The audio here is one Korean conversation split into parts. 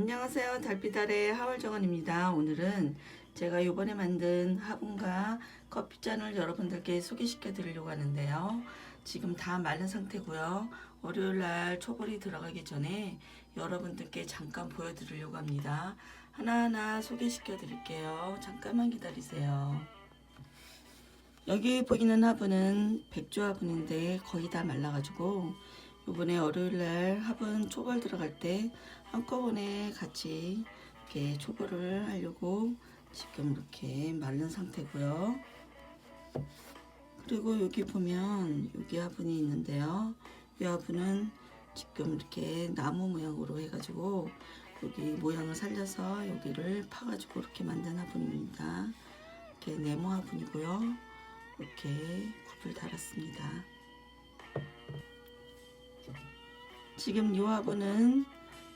안녕하세요. 달빛달의 하월정원입니다. 오늘은 제가 이번에 만든 화분과 커피잔을 여러분들께 소개시켜 드리려고 하는데요. 지금 다 마른 상태고요. 월요일 날 초벌이 들어가기 전에 여러분들께 잠깐 보여드리려고 합니다. 하나하나 소개시켜 드릴게요. 잠깐만 기다리세요. 여기 보이는 화분은 백조 화분인데 거의 다 말라가지고 이번에 월요일날 화분 초벌 들어갈 때 한꺼번에 같이 이렇게 초벌을 하려고 지금 이렇게 마른 상태고요. 그리고 여기 보면 여기 화분이 있는데요. 이 화분은 지금 이렇게 나무 모양으로 해가지고 여기 모양을 살려서 여기를 파가지고 이렇게 만든 화분입니다. 이렇게 네모 화분이고요. 이렇게 굽을 달았습니다. 지금 이 화분은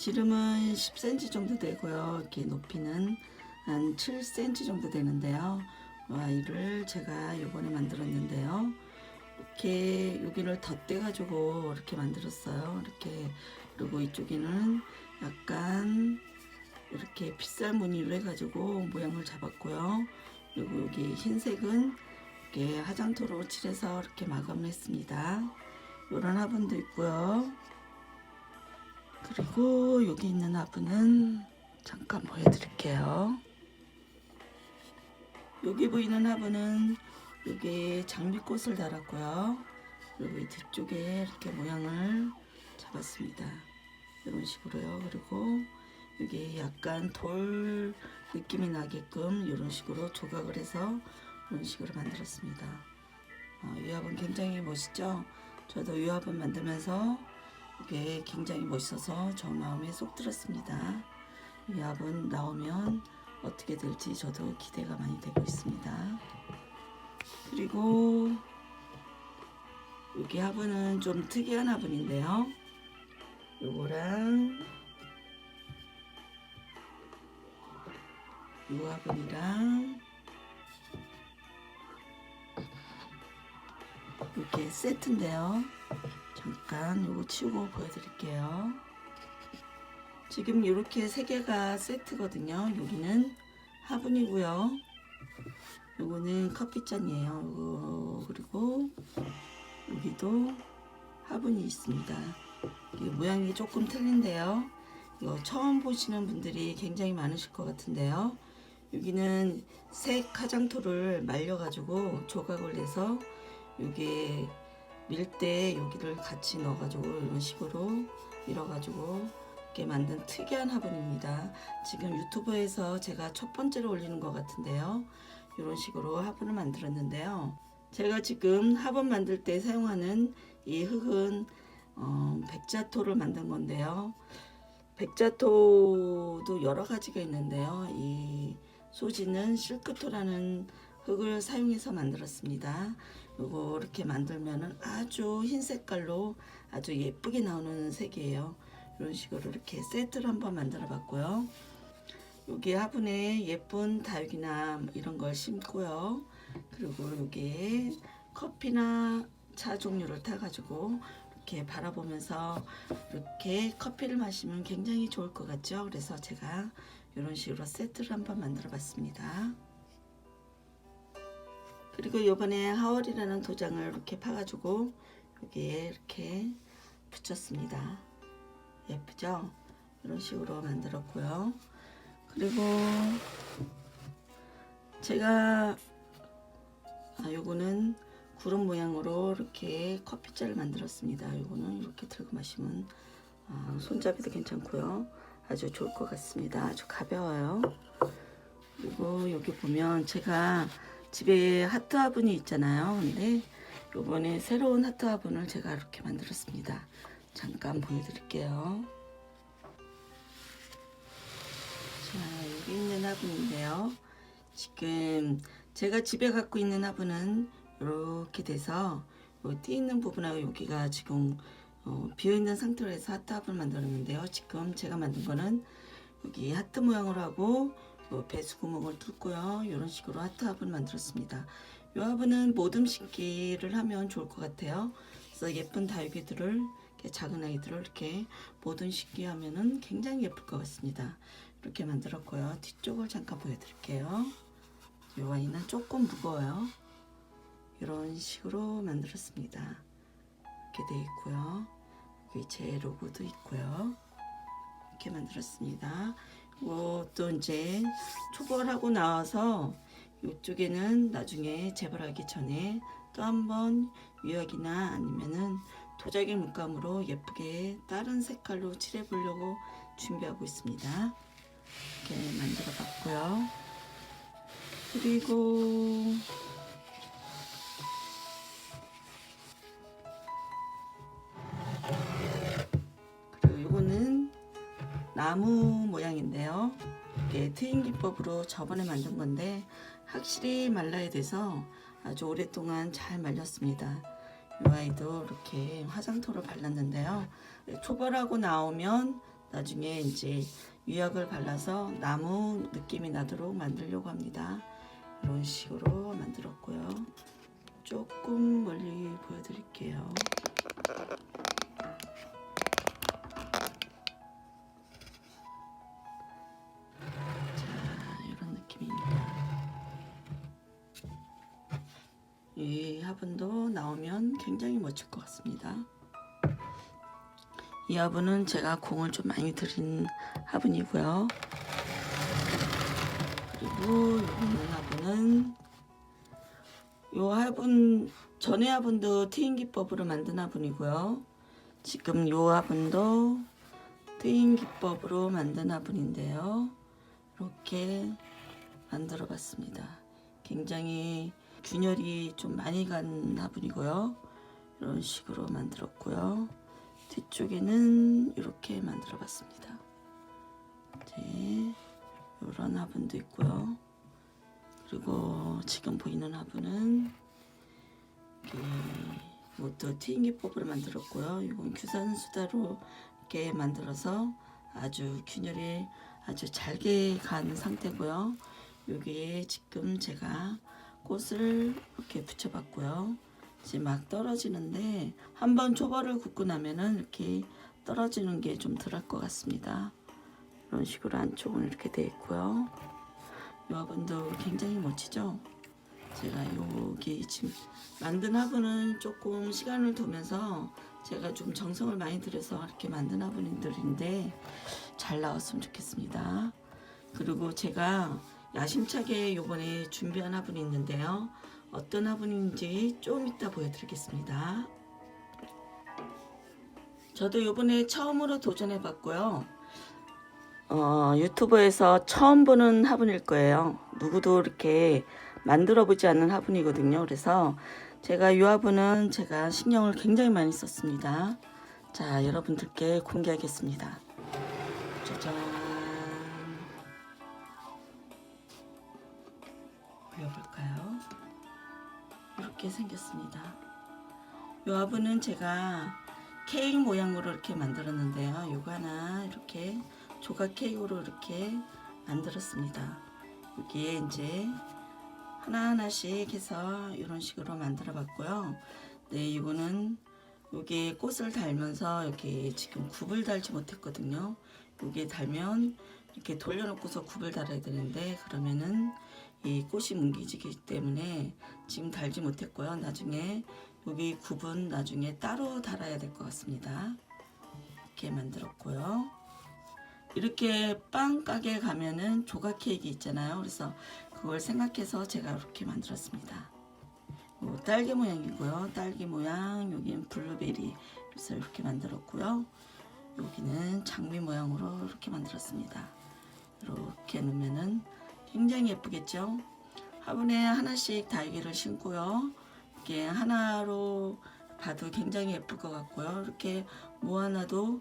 지름은 10cm 정도 되고요. 이렇게 높이는 한 7cm 정도 되는데요. 와, 이를 제가 이번에 만들었는데요. 이렇게 여기를 덧대 가지고 이렇게 만들었어요. 이렇게 그리고 이쪽에는 약간 이렇게 빗살 무늬로 해가지고 모양을 잡았고요. 그리고 여기 흰색은 이렇게 화장토로 칠해서 이렇게 마감을 했습니다. 이런 화분도 있고요. 그리고 여기 있는 화분은 잠깐 보여드릴게요. 여기 보이는 화분은 여기 장미꽃을 달았고요. 이 뒤쪽에 이렇게 모양을 잡았습니다. 이런 식으로요. 그리고 여기 약간 돌 느낌이 나게끔 이런 식으로 조각을 해서 이런 식으로 만들었습니다. 어, 이 화분 굉장히 멋있죠? 저도 이 화분 만들면서 이게 굉장히 멋있어서 저 마음에 쏙 들었습니다. 이 화분 나오면 어떻게 될지 저도 기대가 많이 되고 있습니다. 그리고 여기 화분은 좀 특이한 화분인데요. 요거랑 요 화분이랑 이렇게 세트인데요. 잠깐 요거 치우고 보여드릴게요. 지금 이렇게 세 개가 세트거든요. 여기는 화분이고요. 요거는 커피잔이에요. 그리고 여기도 화분이 있습니다. 이게 모양이 조금 틀린데요. 이거 처음 보시는 분들이 굉장히 많으실 것 같은데요. 여기는 색 화장토를 말려가지고 조각을 내서 여기에 밀때 여기를 같이 넣어가지고 이런 식으로 밀어가지고 이렇게 만든 특이한 화분입니다. 지금 유튜브에서 제가 첫 번째로 올리는 것 같은데요. 이런 식으로 화분을 만들었는데요. 제가 지금 화분 만들 때 사용하는 이 흙은 어, 백자토를 만든 건데요. 백자토도 여러 가지가 있는데요. 이 소지는 실크토라는 흙을 사용해서 만들었습니다. 요거 이렇게 만들면은 아주 흰 색깔로 아주 예쁘게 나오는 색이에요. 이런 식으로 이렇게 세트를 한번 만들어 봤고요. 여기 화분에 예쁜 다육이나 이런 걸 심고요. 그리고 여기에 커피나 차 종류를 타가지고 이렇게 바라보면서 이렇게 커피를 마시면 굉장히 좋을 것 같죠. 그래서 제가 이런 식으로 세트를 한번 만들어 봤습니다. 그리고 이번에 하월이라는 도장을 이렇게 파가지고 여기에 이렇게 붙였습니다. 예쁘죠? 이런 식으로 만들었고요. 그리고 제가 아 요거는 구름 모양으로 이렇게 커피잔을 만들었습니다. 요거는 이렇게 들고 마시면 아, 손잡이도 괜찮고요. 아주 좋을 것 같습니다. 아주 가벼워요. 그리고 여기 보면 제가 집에 하트 화분이 있잖아요. 근데 요번에 새로운 하트 화분을 제가 이렇게 만들었습니다. 잠깐 보여드릴게요. 자, 여기 있는 화분인데요. 지금 제가 집에 갖고 있는 화분은 이렇게 돼서 요띠 있는 부분하고 여기가 지금 어, 비어있는 상태로 해서 하트 화분을 만들었는데요. 지금 제가 만든 거는 여기 하트 모양으로 하고 요 배수 구멍을 뚫고요. 이런 식으로 하트 화분을 만들었습니다. 이 화분은 모듬 심기를 하면 좋을 것 같아요. 그래서 예쁜 다육이들을 작은 아이들을 이렇게 모든 식기 하면은 굉장히 예쁠 것 같습니다. 이렇게 만들었고요. 뒤쪽을 잠깐 보여드릴게요. 이 아이는 조금 무거워요. 이런 식으로 만들었습니다. 이렇게 돼 있고요. 여기 제 로고도 있고요. 이렇게 만들었습니다. 이것도 이제 초벌하고 나와서 이쪽에는 나중에 재벌하기 전에 또 한번 유약이나 아니면은 도자기 물감으로 예쁘게 다른 색깔로 칠해 보려고 준비하고 있습니다. 이렇게 만들어 봤고요. 그리고 나무 모양인데요. 이게 트임 기법으로 저번에 만든 건데 확실히 말라야 돼서 아주 오랫동안 잘 말렸습니다. 이 아이도 이렇게 화장토를 발랐는데요. 초벌하고 나오면 나중에 이제 유약을 발라서 나무 느낌이 나도록 만들려고 합니다. 이런 식으로 만들었고요. 조금 멀리 보여드릴게요. 화분도 나오면 굉장히 멋질 것 같습니다. 이 화분은 제가 공을 좀 많이 들인 화분이고요. 그리고 있는 화분은 이 화분 전에 화분도 트임 기법으로 만든 화분이고요. 지금 이 화분도 트임 기법으로 만든 화분인데요. 이렇게 만들어 봤습니다. 굉장히 균열이 좀 많이 간 화분이고요. 이런 식으로 만들었고요. 뒤쪽에는 이렇게 만들어 봤습니다. 네, 이런 화분도 있고요. 그리고 지금 보이는 화분은 이것도 튀김기법으로 만들었고요. 이건 규산 수다로 이렇게 만들어서 아주 균열이 아주 잘게 간 상태고요. 여기에 지금 제가 꽃을 이렇게 붙여봤고요. 지금 막 떨어지는데 한번 초벌을 굽고 나면은 이렇게 떨어지는 게 좀 덜할 것 같습니다. 이런 식으로 안쪽은 이렇게 돼 있고요. 이 화분도 굉장히 멋지죠? 제가 여기 지금 만든 화분은 조금 시간을 두면서 제가 좀 정성을 많이 들여서 이렇게 만든 화분들인데 잘 나왔으면 좋겠습니다. 그리고 제가 야심차게 요번에 준비한 화분이 있는데요. 어떤 화분인지 좀 이따 보여드리겠습니다. 저도 요번에 처음으로 도전해 봤고요. 어, 유튜브에서 처음 보는 화분일 거예요. 누구도 이렇게 만들어 보지 않는 화분이거든요. 그래서 제가 이 화분은 제가 신경을 굉장히 많이 썼습니다. 자, 여러분들께 공개하겠습니다. 짜잔. 보여볼까요? 이렇게 생겼습니다. 이 화분은 제가 케이크 모양으로 이렇게 만들었는데요. 요거 하나 이렇게 조각 케이크로 이렇게 만들었습니다. 여기에 이제 하나하나씩 해서 이런 식으로 만들어 봤고요. 네, 이거는 여기에 꽃을 달면서 이렇게 지금 굽을 달지 못했거든요. 여기에 달면 이렇게 돌려놓고서 굽을 달아야 되는데 그러면은 이 꽃이 뭉개지기 때문에 지금 달지 못했고요. 나중에 여기 굽은 나중에 따로 달아야 될 것 같습니다. 이렇게 만들었고요. 이렇게 빵 가게 가면은 조각 케이크 있잖아요. 그래서 그걸 생각해서 제가 이렇게 만들었습니다. 요 딸기 모양이고요. 딸기 모양, 여기는 블루베리. 그래서 이렇게 만들었고요. 여기는 장미 모양으로 이렇게 만들었습니다. 이렇게 놓으면은 굉장히 예쁘겠죠? 화분에 하나씩 달기를 심고요. 이렇게 하나로 봐도 굉장히 예쁠 것 같고요. 이렇게 모아놔도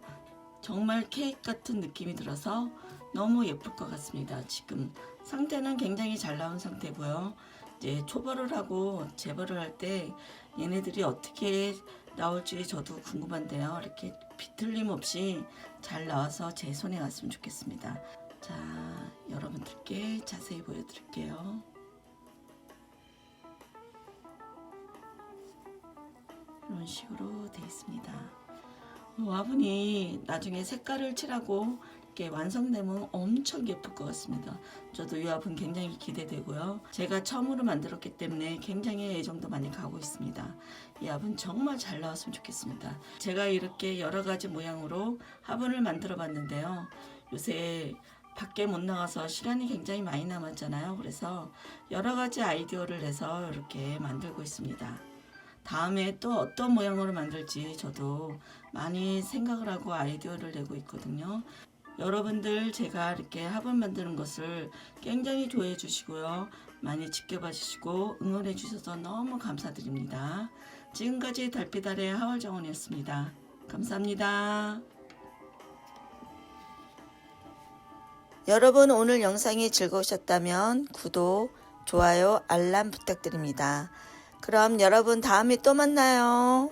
정말 케이크 같은 느낌이 들어서 너무 예쁠 것 같습니다. 지금 상태는 굉장히 잘 나온 상태고요. 이제 초벌을 하고 재벌을 할 때 얘네들이 어떻게 나올지 저도 궁금한데요. 이렇게 비틀림 없이 잘 나와서 제 손에 갔으면 좋겠습니다. 자, 여러분들께 자세히 보여드릴게요. 이런 식으로 되어 있습니다. 화분이 나중에 색깔을 칠하고 이렇게 완성되면 엄청 예쁠 것 같습니다. 저도 이 화분 굉장히 기대되고요. 제가 처음으로 만들었기 때문에 굉장히 애정도 많이 가고 있습니다. 이 화분 정말 잘 나왔으면 좋겠습니다. 제가 이렇게 여러 가지 모양으로 화분을 만들어 봤는데요. 요새 밖에 못 나가서 시간이 굉장히 많이 남았잖아요. 그래서 여러 가지 아이디어를 내서 이렇게 만들고 있습니다. 다음에 또 어떤 모양으로 만들지 저도 많이 생각을 하고 아이디어를 내고 있거든요. 여러분들 제가 이렇게 화분 만드는 것을 굉장히 좋아해 주시고요. 많이 지켜봐 주시고 응원해 주셔서 너무 감사드립니다. 지금까지 달빛 아래 하월정원이었습니다. 감사합니다. 여러분 오늘 영상이 즐거우셨다면 구독, 좋아요, 알람 부탁드립니다. 그럼 여러분 다음에 또 만나요.